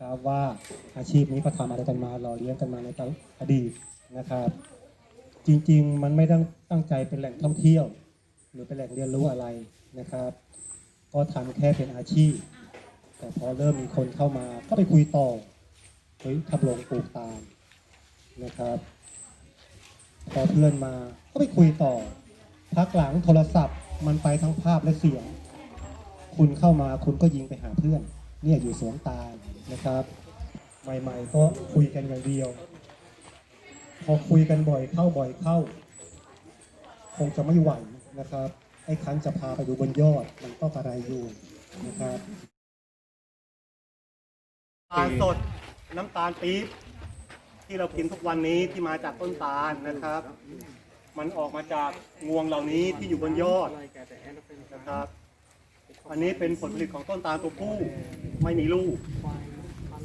ครับว่าอาชีพนี้ก็ทำอะไรกันมาหล่อเลี้ยงกันมาในอดีตนะครับ จริงๆมันไม่ต้องตั้งใจเป็นแหล่งท่องเที่ยว หรือเป็นแหล่งเรียนรู้อะไรนะครับ ก็ทำแค่เป็นอาชีพ แต่พอเริ่มมีคนเข้ามาก็ไปคุยต่อเฮ้ยทำลงปลูกตาลนะครับ พอเพื่อนมาก็ไปคุยต่อ พักหลังโทรศัพท์มันไปทั้งภาพและเสียง คุณเข้ามาคุณก็ยิงไปหาเพื่อน เนี่ยอยู่สวนตาลนะครับ ใหม่ๆก็คุยกันอย่างเดียว พอคุยกันบ่อยเข้าบ่อยเข้า คงจะไม่ไหวนะครับไอ้คันจะพาไปดูบนยอดมันก็กระไรอยู่นะครับตาลสดน้ำตาลปี๊บที่เรากินทุกวันนี้ที่มาจากต้นตาลนะครับ มันออกมาจากงวงเหล่านี้ที่อยู่บนยอดนะครับ อันนี้เป็นผลผลิตของต้นตาลตัวผู้ไม่มีลูก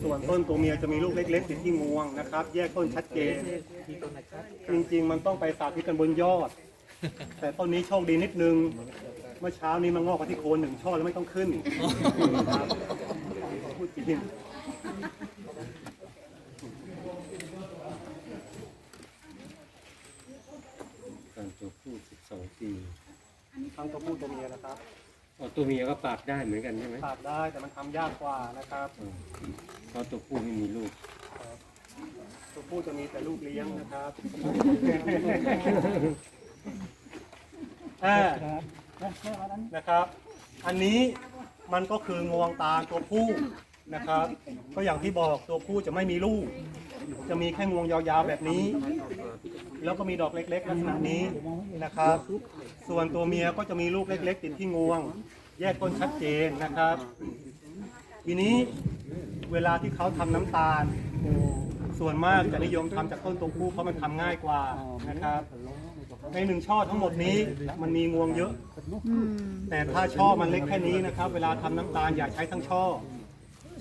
ส่วนต้นตัวเมียจะมีลูกเล็กๆติดที่งวงนะครับ แยกต้นชัดเจน จริงๆ มันต้องไปสาธิตกันบนยอด แต่ต้นนี้โชคดีนิดนึง เมื่อเช้านี้มันงอกมาที่โคนหนึ่งช่อแล้วไม่ต้องขึ้นครับพูดจริงการตัวผู้สิบสองปีทั้งตัวผู้ตัวเมียนะครับ อ๋อตัวเมียก็ปากได้เหมือนกันใช่ไหมปากได้แต่มันทำยากกว่านะครับอืมเพราะตัวผู้ไม่มีลูก ตัวผู้จะมีแต่ลูกเลี้ยงนะครับ อ่านะครับ อันนี้มันก็คืองวงตาลตัวผู้นะครับ ก็อย่างที่บอกตัวผู้จะไม่มีลูก จะมีแค่งวงยาวๆแบบนี้ แล้วก็มีดอกเล็กๆลักษณะนี้นะครับ ส่วนตัวเมียก็จะมีลูกเล็ก ๆ ติดที่งวง แยกต้นชัดเจนนะครับ ทีนี้เวลาที่เขาทำน้ำตาล ส่วนมากจะนิยมทำจากต้นตัวผู้เพราะมันทำง่ายกว่านะครับ ในหนึ่งช่อทั้งหมดนี้มันมีงวงเยอะ แต่ถ้าช่อมันเล็กแค่นี้นะครับ เวลาทำน้ำตาลอย่าใช้ทั้งช่อ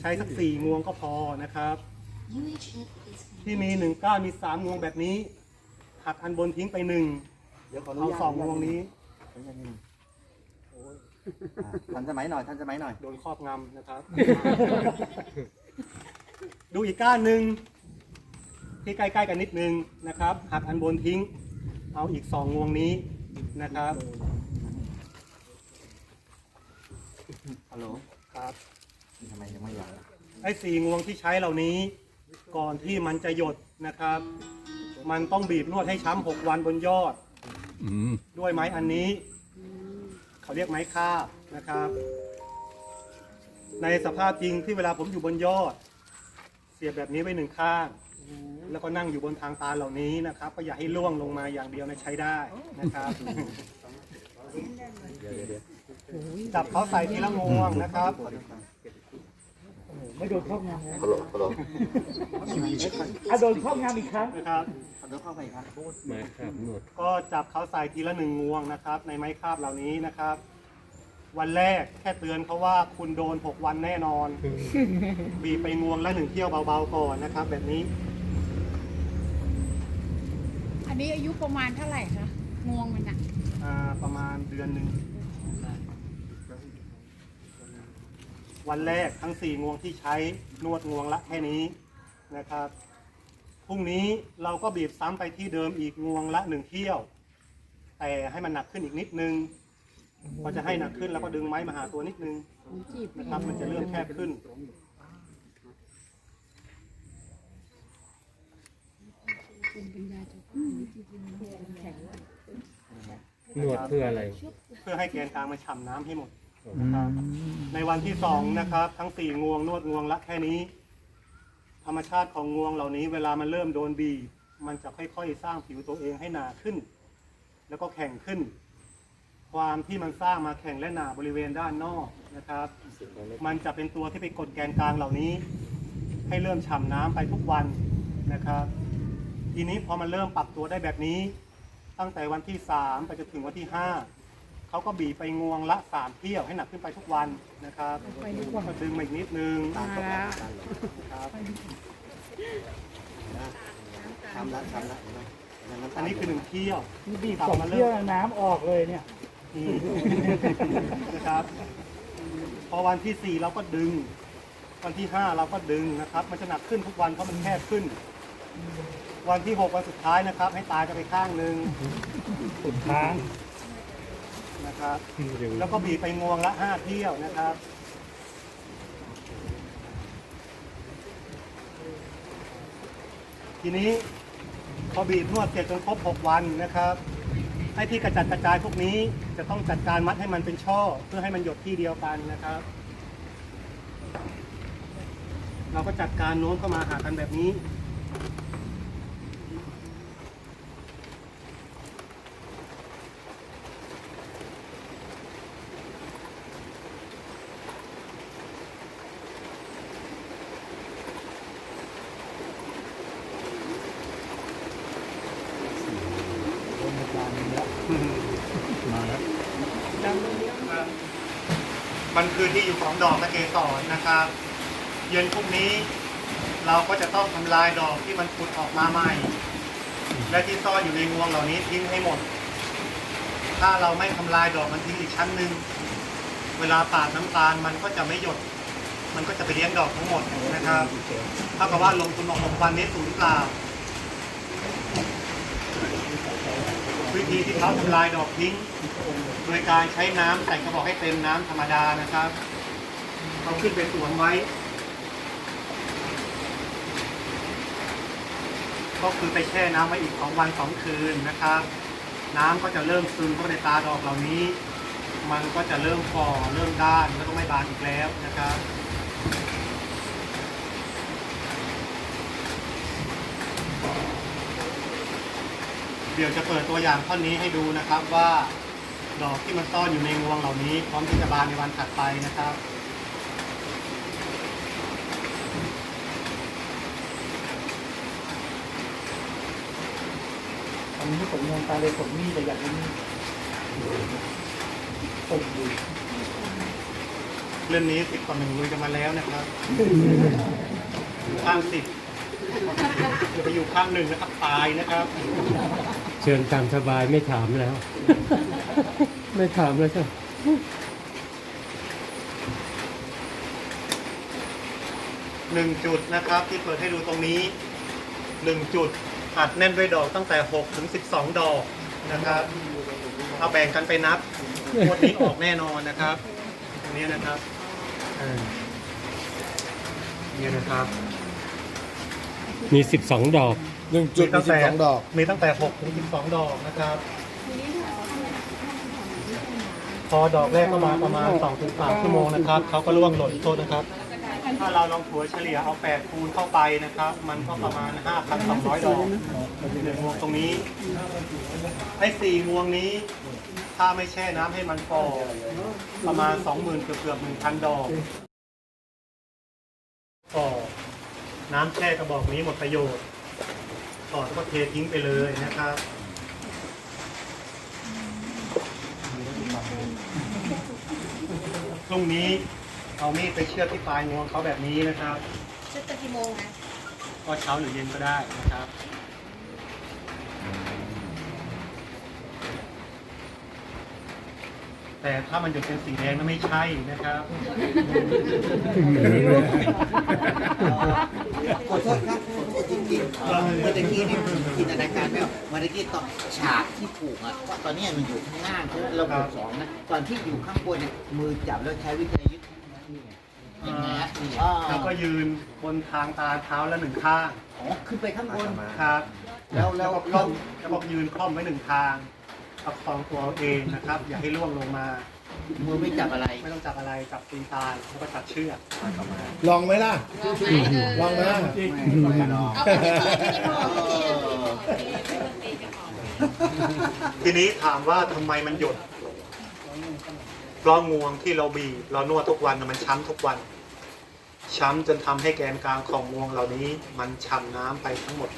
ใช้สักสี่งวงก็พอนะครับ ที่มีหนึ่งก้านมีสามงวงแบบนี้หักอันบนทิ้งไปหนึ่งเอาสองงวงนี้ทันสมัยหน่อยทันสมัยหน่อย โดนครอบงำนะครับ ดูอีกก้านหนึ่งที่ใกล้ๆกันนิดนึงนะครับหักอันบนทิ้ง เอาอีกสองงวงนี้นะครับฮัลโหลครับทำไมยังไม่อยากไอ้สี่งวงที่ใช้เหล่านี้ ก่อนที่มันจะหยดนะครับ มันต้องบีบนวดให้ช้ำหกวันบนยอดด้วยไม้อันนี้ เขาเรียกไม้คาบนะครับ ในสภาพจริงที่เวลาผมอยู่บนยอด เสียบแบบนี้ไว้หนึ่งข้าง แล้วก็นั่งอยู่บนทางตาเหล่านี้นะครับ ก็อย่าให้ล่วงลงมาอย่างเดียวนะใช้ได้นะครับ จับเขาใส่ทีละงวงนะครับ ไม่โดนครอบงำนะฮัลโหลฮัลโหลอะโดนครอบงำอีกครั้งนะครับฮัลโหลเข้าไปครับไม้คาบนวดก็จับเขาใส่ทีละหนึ่งงวงนะครับ ในไม้คาบเหล่านี้นะครับ วันแรกแค่เตือนเขาว่าคุณโดน 6 วันแน่นอน บีบไปงวงละหนึ่งเที่ยวเบาๆก่อนนะครับ แบบนี้ อันนี้อายุประมาณเท่าไหร่คะงวงมันอะอ่าประมาณเดือนหนึ่ง วันแรกทั้งสี่งวงที่ใช้นวดงวงละแค่นี้นะครับพรุ่งนี้เราก็บีบซ้ำไปที่เดิมอีกงวงละหนึ่งเที่ยว แต่ให้มันหนักขึ้นอีกนิดนึงพอจะให้หนักขึ้นแล้วก็ดึงไม้มาหาตัวนิดนึงจีบนะครับมันจะเริ่มแคบขึ้นเป็นปัญญาจุนวดเพื่ออะไร เพื่อให้แกนกลางมันฉ่ำน้ำให้หมด นะครับในวันที่สองนะครับ ทั้งสี่งวงนวดงวงละแค่นี้ ธรรมชาติของงวงเหล่านี้ เวลามันเริ่มโดนบีบมันจะค่อยๆ สร้างผิวตัวเองให้หนาขึ้น แล้วก็แข็งขึ้น ความที่มันสร้างมาแข็งและหนาบริเวณด้านนอกนะครับ มันจะเป็นตัวที่ไปกดแกนกลางเหล่านี้ ให้เริ่มฉ่ำน้ำไปทุกวันนะครับ ทีนี้พอมันเริ่มปรับตัวได้แบบนี้ ตั้งแต่วันที่สามไปจนถึงวันที่ห้า เขาก็บีบไปงวงละสามเที่ยวให้หนักขึ้นไปทุกวันนะครับก็ดึงมาอีกนิดนึงมาแล้วครับทำแล้วทำแล้วอันนี้คือหนึ่งเที่ยว นี่บีบสองเที่ยวน้ำออกเลยเนี่ยนี่นะครับ พอวันที่สี่เราก็ดึง วันที่ห้าเราก็ดึงนะครับ มันจะหนักขึ้นทุกวันเพราะมันแคบขึ้น วันที่หกวันสุดท้ายนะครับ ให้ตายกันไปข้างหนึ่ง สุดท้าง นะครับ แล้วก็บีบไปงวงละห้าเที่ยวนะครับทีนี้พอบีบนวดเสร็จจนครบหกวันนะครับไอ้ที่กระจัดกระจายพวกนี้จะต้องจัดการมัดให้มันเป็นช่อ เพื่อให้มันหยดที่เดียวกันนะครับ เราก็จัดการโน้มเข้ามาหากันแบบนี้มัน ของดอกตะเกสรนะครับ เย็นพรุ่งนี้เราก็จะต้องทำลายดอกที่มันผุดออกมาใหม่ และที่ซ่อนอยู่ในงวงเหล่านี้ทิ้งให้หมด ถ้าเราไม่ทำลายดอกมันทิ้งอีกชั้นหนึ่งเวลาปาดน้ำตาลมันก็จะไม่หยด มันก็จะไปเลี้ยงดอกทั้งหมดนะครับเท่ากับว่าลงทุนออกหกวันนี้สูญเปล่าวิธีที่เขาทำลายดอกทิ้ง โดยการใช้น้ำใส่กระบอกให้เต็มน้ำธรรมดานะครับ เอาขึ้นไปสวมไว้ ก็คือไปแช่น้ำไว้อีกสองวันสองคืนนะครับ น้ำก็จะเริ่มซึมเข้าในตาดอกเหล่านี้ มันก็จะเริ่มฝ่อเริ่มด้านแล้วก็ไม่บานอีกแล้วนะครับเดี๋ยวจะเปิดตัวอย่างท่อนนี้ให้ดูนะครับว่าดอกที่มันซ่อนอยู่ในงวงเหล่านี้ พร้อมที่จะบานในวันถัดไปนะครับ นนี้ผมมองตาเลยผมมีแต่อยากนี้ผมดูเรื่องนี้สิบต่อหนึ่งลุยกันมาแล้วนะครับข้างสิบจะไปอยู่ข้างหนึ่งนะครับตายนะครับ เชิญตามสบายไม่ถามแล้ว ไม่ถามแล้วใช่ไหมหนึ่งจุดนะครับ ที่เปิดให้ดูตรงนี้หนึ่งจุด อัดแน่นด้วยดอกตั้งแต่หกถึงสิบสองดอกนะครับเอาแบ่งกันไปนับงวดนี้ออกแน่นอนนะครับตรงนี้นะครับอ่าเนี่ยนะครับมีสิบสองดอก หนึ่งจุดมีสิบสองดอก มีตั้งแต่หกถึงสิบสองดอกนะครับ พอดอกแรกก็มาประมาณสองถึงสามชั่วโมงนะครับเขาก็ร่วงหล่นโทษนะครับ ถ้าเราลองถัวเฉลี่ยเอาแปดคูณเข้าไปนะครับ มันก็ประมาณห้าพันสองร้อยดอกหนึ่งวงตรงนี้ไอ้สี่วงนี้ ถ้าไม่แช่น้ำให้มันฟอประมาณสองหมื่นเกือบเกือบหนึ่งพันดอกต่อน้ำแช่กระบอกนี้หมดประโยชน์ถอดแล้วก็เททิ้งไปเลยนะครับ พรุ่งนี้ เอามีดไปเชือดที่ปลายงวงเขาแบบนี้นะครับเช็ดตะกี่โมงนะก็เช้าหรือเย็นก็ได้นะครับ แต่ถ้ามันหยดเป็นสีแดงนั้นไม่ใช่นะครับขอโทษครับขอโทษจริงๆเมื่อตะกี้นี่จินตนาการไม่ออกเมื่อตะกี้ตอนฉากที่ผูกอะว่าตอนนี้มันอยู่ข้างล่างใช่ไหมเราผูกสองนะตอนที่อยู่ข้างบนเนี่ยมือจับแล้วใช้วิทยายุทธ์ยังไงฮะอ๋อแล้วก็ยืนบนทางตาเท้าละหนึ่งข้างอ๋อขึ้นไปข้างบน ครับ แล้วแล้วก็คล่อมแล้วก็ยืนคล่อมไว้หนึ่งทางประคองตัวเอาเองนะครับ อย่าให้ล่วงลงมา มือไม่จับอะไร ไม่ต้องจับอะไรจับตีนตายแล้วก็ตัดเชือกลองไหมล่ะ ลองไหมล่ะ ไม่หรอกเอาไปที่ที่บอกที่ที่บอกทีนี้ถามว่าทำไมมันหยด เพราะงวงที่เราบีบเรานวดทุกวันมันช้ำทุกวัน ช้ำจนทำให้แกนกลางของงวงเหล่านี้ มันฉ่ำน้ำไปทั้งหมด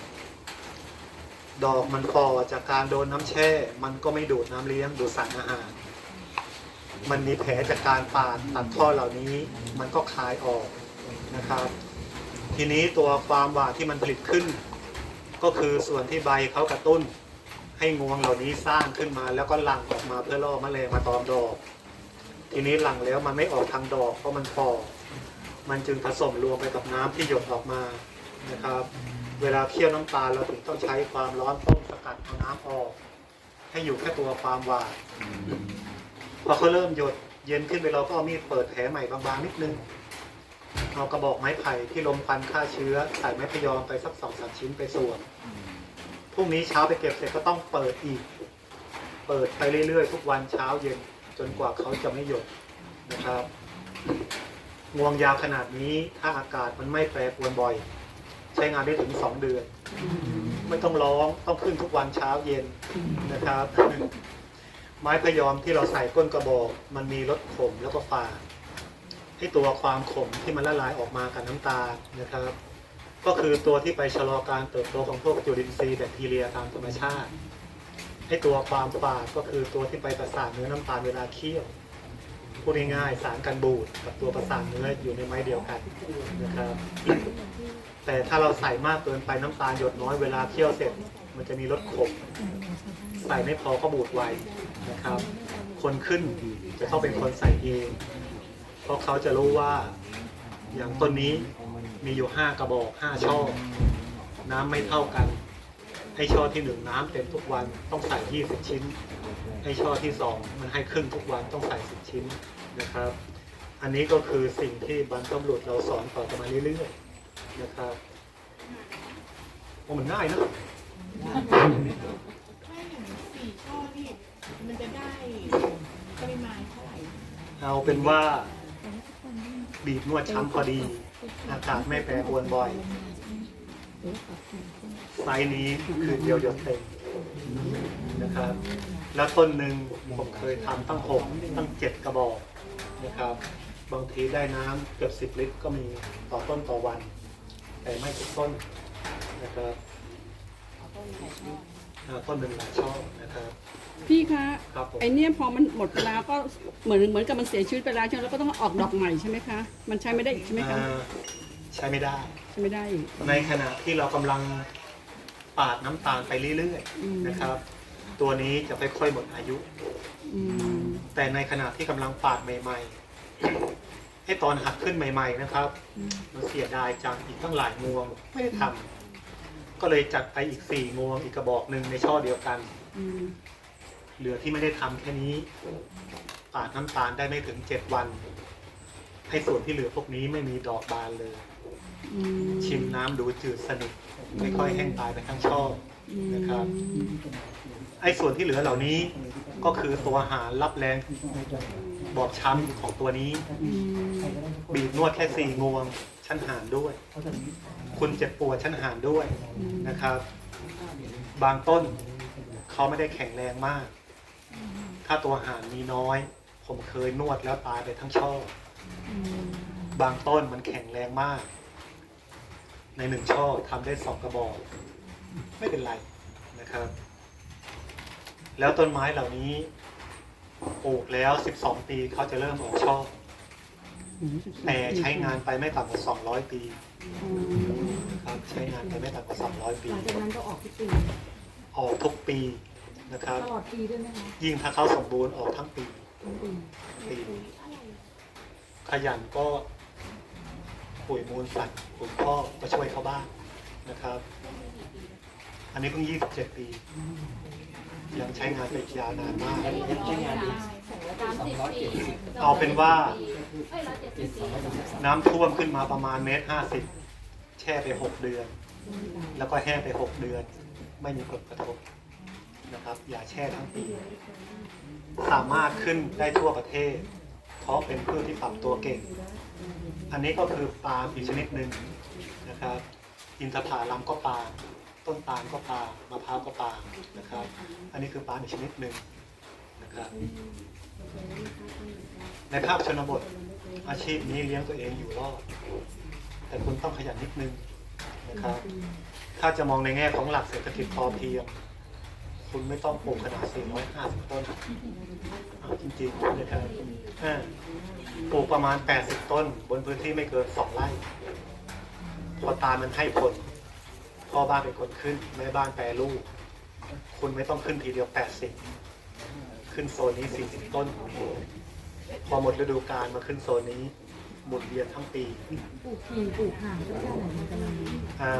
ดอกมันฟอจากการโดนน้ำแช่ มันก็ไม่ดูดน้ำเลี้ยงดูดสารอาหาร มันมีแผลจากการปาดตัดท่อเหล่านี้ มันก็คลายออกนะครับ ทีนี้ตัวความหวานที่มันผลิตขึ้น ก็คือส่วนที่ใบเขากระตุ้น ให้งวงเหล่านี้สร้างขึ้นมา แล้วก็หลั่งออกมาเพื่อล่อแมลงมาตอมดอก ทีนี้หลังแล้วมันไม่ออกทางดอกเพราะมันฟอมันจึงผสมรวมไปกับน้ำที่หยดออกมานะครับ เวลาเคี่ยวน้ำตาลเราถึงต้องใช้ความร้อนต้มสกัดเอาน้ำออก ให้อยู่แค่ตัวความหวานพอเขาเริ่มหยดเย็นขึ้นไปเราก็เอามีดเปิดแผลใหม่บางๆนิดนึงเอากระบอกไม้ไผ่ที่ลมควันฆ่าเชื้อใส่ไม้พยอมไปสักสองสามชิ้นไปส่วนพรุ่งนี้เช้าไปเก็บเสร็จก็ต้องเปิดอีก เปิดไปเรื่อยๆ ทุกวันเช้าเย็น จนกว่าเขาจะไม่หยุดนะครับงวงยาวขนาดนี้ถ้าอากาศมันไม่แปรปรวนบ่อย ใช้งานได้ถึงสองเดือน ไม่ต้องร้องต้องขึ้นทุกวันเช้าเย็นนะครับ ไม้พยอมที่เราใส่ก้นกระบอก มันมีรสขมแล้วก็ฝาดให้ตัวความขมที่มันละลายออกมากับน้ำตาลนะครับ ก็คือตัวที่ไปชะลอการเติบโตของพวกจุลินทรีย์แบคทีเรียตามธรรมชาติ ให้ตัวความฝาดก็คือตัวที่ไปประสานเนื้อน้ำตาลเวลาเคี่ยวพูดง่ายๆสารกันบูดกับตัวประสานเนื้ออยู่ในไม้เดียวกันนะครับ แต่ถ้าเราใส่มากเกินไปน้ำตาลหยดน้อยเวลาเคี่ยวเสร็จ มันจะมีรสขมใส่ไม่พอก็บูดไวนะครับ คนขึ้นจะต้องเป็นคนใส่เองเพราะเขาจะรู้ว่าอย่างต้นนี้มีอยู่ห้ากระบอกห้าช่อน้ำไม่เท่ากัน ให้ช่อที่หนึ่งน้ำเต็มทุกวันต้องใส่ยี่สิบชิ้นให้ช่อที่สองมันให้ครึ่งทุกวันต้องใส่สิบชิ้นนะครับ อันนี้ก็คือสิ่งที่บรรพบุรุษเราสอนต่อกันมาเรื่อยๆนะครับโอ้มันง่ายนะถ้าอย่างสี่ช่อนี่มันจะได้ปริมาณเท่าไหร่เอาเป็นว่าบีบนวดช้ำพอดี อากาศไม่แปรปรวนบ่อย ไซส์นี้คือเดียวหยดเต็มนะครับ แล้วต้นหนึ่งผมเคยทำตั้งหกตั้งเจ็ดกระบอกนะครับ บางทีได้น้ำเกือบสิบลิตรก็มีต่อต้นต่อวัน แต่ไม่ทุกต้นนะครับอ่าต้นหนึ่งหลายช่อนะครับพี่คะครับผมไอเนี้ยพอมันหมดเวลาก็เหมือนเหมือนกับมันเสียชีวิตไปแล้วใช่ไหมแล้วก็ต้องออกดอกใหม่ใช่ไหมคะ มันใช้ไม่ได้อีกใช่ไหมคะอ่า ใช้ไม่ได้ ใช้ไม่ได้อีกในขณะที่เรากำลังปาดน้ำตาลไปเรื่อยอืมๆนะครับ ตัวนี้จะค่อยๆหมดอายุ อืมแต่ในขณะที่กำลังปาดใหม่ๆ ให้ตอนหักขึ้นใหม่ ๆ นะครับมันเสียดายจังอีกตั้งหลายงวงไม่ได้ทำก็เลยจัดไปอีกสี่งวงอีกกระบอกหนึ่งในช่อเดียวกัน อืมเหลือที่ไม่ได้ทำแค่นี้ปาดน้ำตาลได้ไม่ถึงเจ็ดวัน ให้ส่วนที่เหลือพวกนี้ไม่มีดอกบานเลยอืม ชิมน้ำดูจืดสนิทไม่ค่อยแห้งตายไปทั้งช่อนะครับไอ้ส่วนที่เหลือเหล่านี้ก็คือตัวอาหารรับแรงบอบช้ำของตัวนี้อืมบีบนวดแค่สี่งวงชั้นหารด้วย คุณเจ็บปวดชั้นหารด้วยนะครับ บางต้นเขาไม่ได้แข็งแรงมาก ถ้าตัวหารมีน้อย ผมเคยนวดแล้วตายไปทั้งช่ออืมบางต้นมันแข็งแรงมาก ในหนึ่งช่อทำได้สองกระบอก ไม่เป็นไรนะครับ แล้วต้นไม้เหล่านี้ปลูกแล้ว12ปีเขาจะเริ่มออกช่อแต่ใช้งานไปไม่ต่ำกว่า200ปีนะครับใช้งานไปไม่ต่ำกว่า200ปีหลังจากนั้นก็ออกทุกปีออกทุกปีนะครับตลอดปีด้วยไหมคะยิ่งถ้าเขาสมบูรณ์ออกทั้งปีทั้งปีปีขยันก็ ปุ๋ยมูลสัตว์ปุ๋ยพ่อกก็ช่วยเขาบ้างนะครับ อันนี้เพิ่ง 27 ปี ยังใช้งานไปอีกยาวนานมากเอาเป็นว่า น้ำท่วมขึ้นมาประมาณเมตรห้าสิบแช่ไปหกเดือน แล้วก็แห้งไปหกเดือน ไม่มีผลกระทบนะครับ อย่าแช่ทั้งปี สามารถขึ้นได้ทั่วประเทศ เพราะเป็นพืชที่ปรับตัวเก่ง อันนี้ก็คือปาล์มอีกชนิดหนึ่งนะครับ อินทผลัมก็ปาล์มต้นตาลก็ปาล์มมะพร้าวก็ปาล์มนะครับ อันนี้คือปาล์มอีกชนิดหนึ่งนะครับ ในภาคชนบทอาชีพนี้เลี้ยงตัวเองอยู่รอด แต่คุณต้องขยันนิดนึงนะครับ ถ้าจะมองในแง่ของหลักเศรษฐกิจพอเพียง คุณไม่ต้องปลูกขนาด450 ต้นเอาจริงๆนะครับอ่าปลูกประมาณ 80 ต้น บนพื้นที่ไม่เกิน 2 ไร่ พอตาลมันให้ผล พ่อบ้านเป็นคนขึ้น แม่บ้านแปรรูป คุณไม่ต้องขึ้นทีเดียว 80 ขึ้นโซนนี้ 40 ต้น พอหมดฤดูกาลมาขึ้นโซนนี้ หมุนเวียนทั้งปีปลูกทีปลูกห่างก็แค่ไหนมันกำลังดีอ่า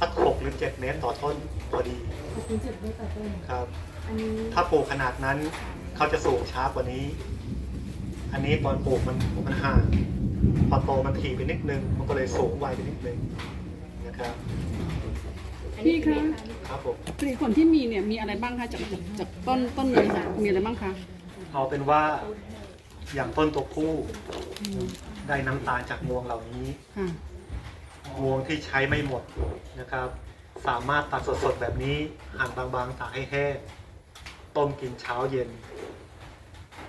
สักหกหรือเจ็ดเมตรต่อต้นพอดีปลูกเป็นจุดไม่ตัดต้นครับ อันนี้ถ้าปลูกขนาดนั้นเขาจะสูงช้ากว่านี้ อันนี้ตอนปลูกมันมันห่างพอโตมันถี่ไปนิดนึง มันก็เลยสูงไวไปนิดนึงนะครับ พี่คะครับผม ผลิตผลที่มีเนี่ยมีอะไรบ้างคะจากจากจากต้นต้นนี้ค่ะมีอะไรบ้างคะ เอาเป็นว่าอย่างต้นตัวผู้ ได้น้ำตาลจากงวงเหล่านี้ค่ะงวงที่ใช้ไม่หมดนะครับ สามารถตัดสดๆแบบนี้หั่นบางๆตากให้แห้งต้มกินเช้าเย็น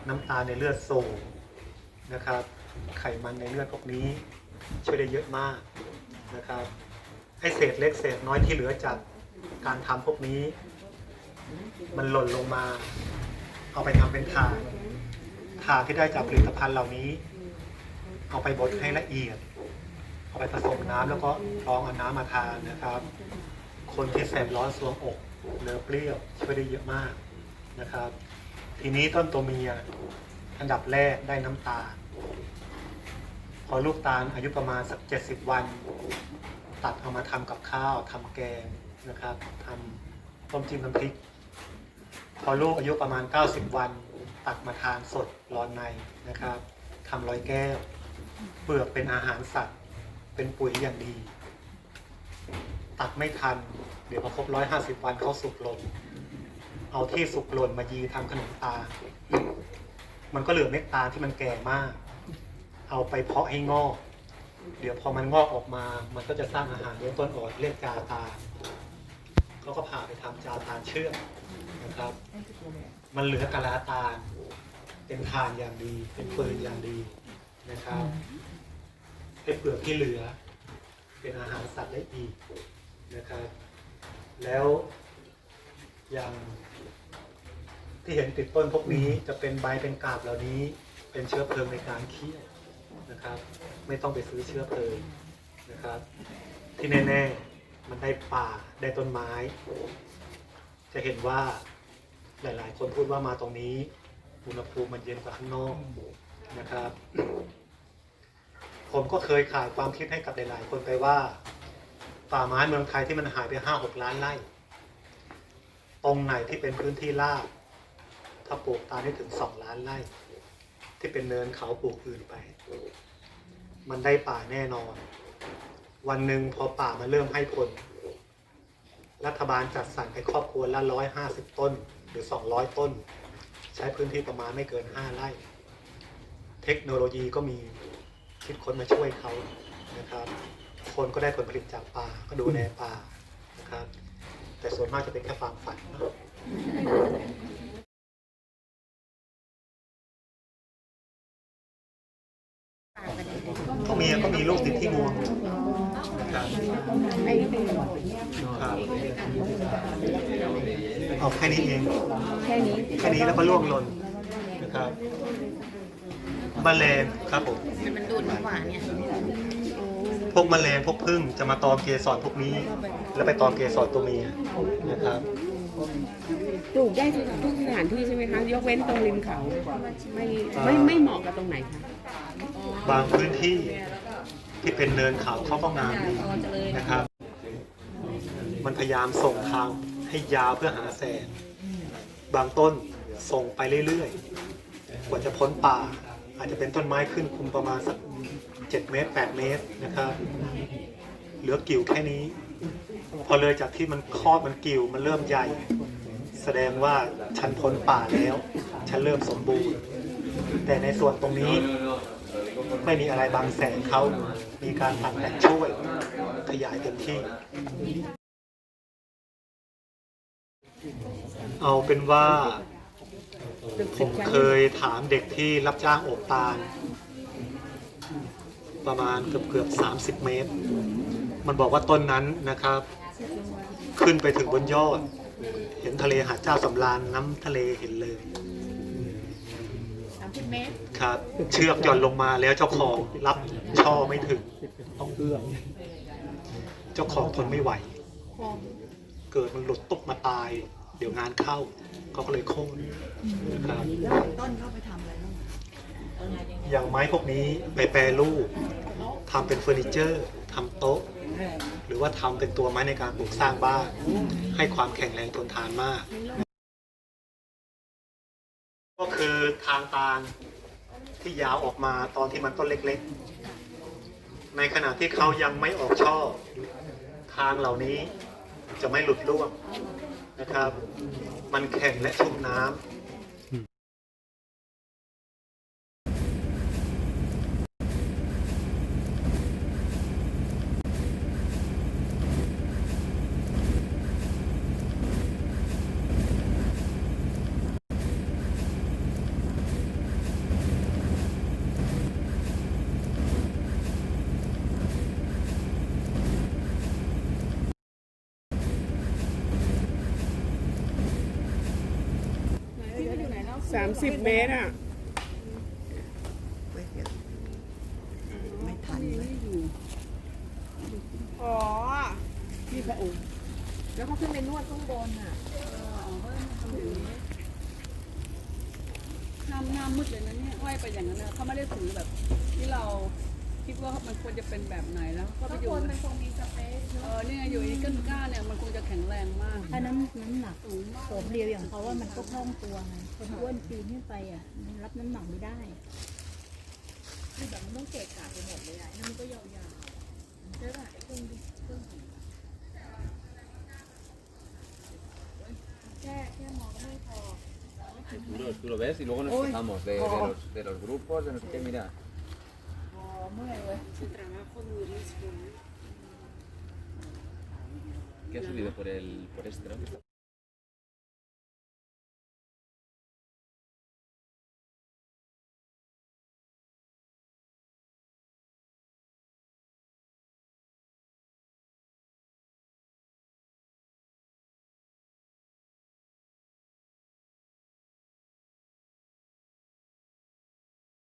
น้ำตาลในเลือดสูงนะครับ ไขมันในเลือดพวกนี้ช่วยได้เยอะมากนะครับไอเศษเล็กเศษน้อยที่เหลือจากการทำพวกนี้ มันหล่นลงมา เอาไปทำเป็นถ่านถ่านที่ได้จากผลิตภัณฑ์เหล่านี้ เอาไปบดให้ละเอียด เอาไปผสมน้ำแล้วก็กรองเอาน้ำมาทานนะครับ คนที่แสบร้อนสวงอกเนื้อเปรี้ยวช่วยได้เยอะมากนะครับ ทีนี้ต้นตัวเมียอันดับแรกได้น้ำตาล พอลูกตาลอายุประมาณสัก70วัน ตัดเอามาทำกับข้าวทำแกงนะครับทำต้มจิ้มน้ำพริก พอลูกอายุประมาณ 90 วัน ตัดมาทานสดร้อนในนะครับทำร้อยแก้ว เปลือกเป็นอาหารสัตว์ เป็นปุ๋ยอย่างดี ตัดไม่ทัน เดี๋ยวพอครบร้อยห้าสิบวันเขาสุกหล่นเอาที่สุกหล่นมายีทำขนมตาลมันก็เหลือเม็ดตาลที่มันแก่มาก เอาไปเพาะให้งอก เดี๋ยวพอมันงอกออกมา มันก็จะสร้างอาหารเลี้ยงต้นอ่อนเรียกจาตาลเขาก็พาไปทำจาตาลเชื่อมนะครับ มันเหลือกะลาตาลเป็นทานอย่างดี เป็นปืนอย่างดี นะครับไอ้เปลือกที่เหลือ เป็นอาหารสัตว์ได้อีกนะครับแล้วอย่างที่เห็นติดต้นพวกนี้จะเป็นใบเป็นกาบเหล่านี้ เป็นเชื้อเพลิงในการเคี่ยวนะครับ ไม่ต้องไปซื้อเชื้อเพลิงนะครับ ที่แน่ๆมันได้ป่าได้ต้นไม้ จะเห็นว่าหลาย ๆ คนพูดว่ามาตรงนี้อุณหภูมิมันเย็นกว่าข้างนอก นะครับ ผมก็เคยขายความคิดให้กับหลาย ๆ คนไปว่า ป่าไม้เมืองไทยที่มันหายไปห้าหกล้านไร่ ตรงไหนที่เป็นพื้นที่ราบถ้าปลูกตามได้ถึงสองล้านไร่ ที่เป็นเนินเขาปลูกอื่นไป มันได้ป่าแน่นอน วันหนึ่งพอป่ามันเริ่มให้ผล รัฐบาลจัดสรรให้ครอบครัวละร้อยห้าสิบต้น หรือสองร้อยต้น ใช้พื้นที่ประมาณไม่เกินห้าไร่ เทคโนโลยีก็มีคิดค้นมาช่วยเขานะครับ คนก็ได้ผลผลิตจากป่าก็ดูแลป่านะครับ แต่ส่วนมากจะเป็นแค่ความฝันเนอะก็มีก็มีลูกติดที่งวงนะครับครับเอาแค่นี้เอง แค่นี้ แค่นี้แล้วก็ล่วงหล่นนะครับ แมลงครับผมมันดูดน้ำหวานเนี่ยพวกแมลงพวกผึ้งจะมาตอมเกสรพวกนี้ แล้วไปตอมเกสรตัวเมียนะครับปลูกได้ทุกทุกสถานที่ใช่ไหมคะยกเว้นตรงริมเขาไม่ไม่ไม่เหมาะกับตรงไหนคะบางพื้นที่ที่เป็นเนินเขาเขาก็งามดีนะครับ มันพยายามส่งทางให้ยาวเพื่อหาแสงบางต้นส่งไปเรื่อยๆ กว่าจะพ้นป่า อาจจะเป็นต้นไม้ขึ้นคุมประมาณสักเจ็ดเมตรแปดเมตรนะครับ เหลือกิ่วแค่นี้ พอเลยจากที่มันครอบมันกิ่วมันเริ่มใหญ่ แสดงว่าฉันพ้นป่าแล้ว ฉันเริ่มสมบูรณ์ แต่ในส่วนตรงนี้ไม่มีอะไรบังแสงเขามีการตัดแต่งช่วยขยายเต็มที่ เอาเป็นว่า ผมเคยถามเด็กที่รับจ้างโอบตาล ประมาณเกือบเกือบสามสิบเมตร มันบอกว่าต้นนั้นนะครับ ขึ้นไปถึงบนยอด เห็นทะเลหาดเจ้าสำราญน้ำทะเลเห็นเลยสามสิบเมตรครับ เชือกหย่อนลงมาแล้วเจ้าของรับช่อไม่ถึงต้องเอื้อมเจ้าของทนไม่ไหว เกิดมันหลุดตกมาตาย เดี๋ยวงานเข้าเขาก็เลยโค่นนะครับต้นเข้าไปทำอะไรบ้างอย่างไม้พวกนี้ไปแปรรูปทำเป็นเฟอร์นิเจอร์ทำโต๊ะ หรือว่าทำเป็นตัวไม้ในการปลูกสร้างบ้านให้ความแข็งแรงทนทานมาก ก็คือทางตาลที่ยาวออกมาตอนที่มันต้นเล็กๆ ในขณะที่เขายังไม่ออกช่อ ทางเหล่านี้จะไม่หลุดร่วง นะครับ มันแข็งและชุ่มน้ำ สามสิบเมตรอะไม่ทันเลยอ๋อที่พระองค์แล้วเขาขึ้นไปนวดข้างบนอะน้ำน้ำมืดเลยนะเนี่ยห้อยไปอย่างนั้นนะเขาไม่ได้ถือแบบที่เรา คิดว่ามันควรจะเป็นแบบไหนแล้วก็ไปข้างอบยู่นมันคงมีสเปซเออเนี่ยอยู่อีกเกิลก้าเนี่ยมันคงจะแข็งแรงมากถ้าน้ำน้ำหนักโสมเรียวอย่างเขาว่ามันก็คล่องตัวไงคนอ้วนปีนขึ้นไปอะมันรับน้ำหนักไม่ได้คือแบบมันต้องเกะกะไปหมดเลยอะนั่นมันก็ยาวๆใช่ป่ะไอ้เครื่องดิเครื่องดิแค่แค่มองก็ไม่พอ Tú lo, tú lo ves y luego nos quejamos de, de los, de los grupos, de no sé qué, mira. Que ha subido por el por este, ¿no?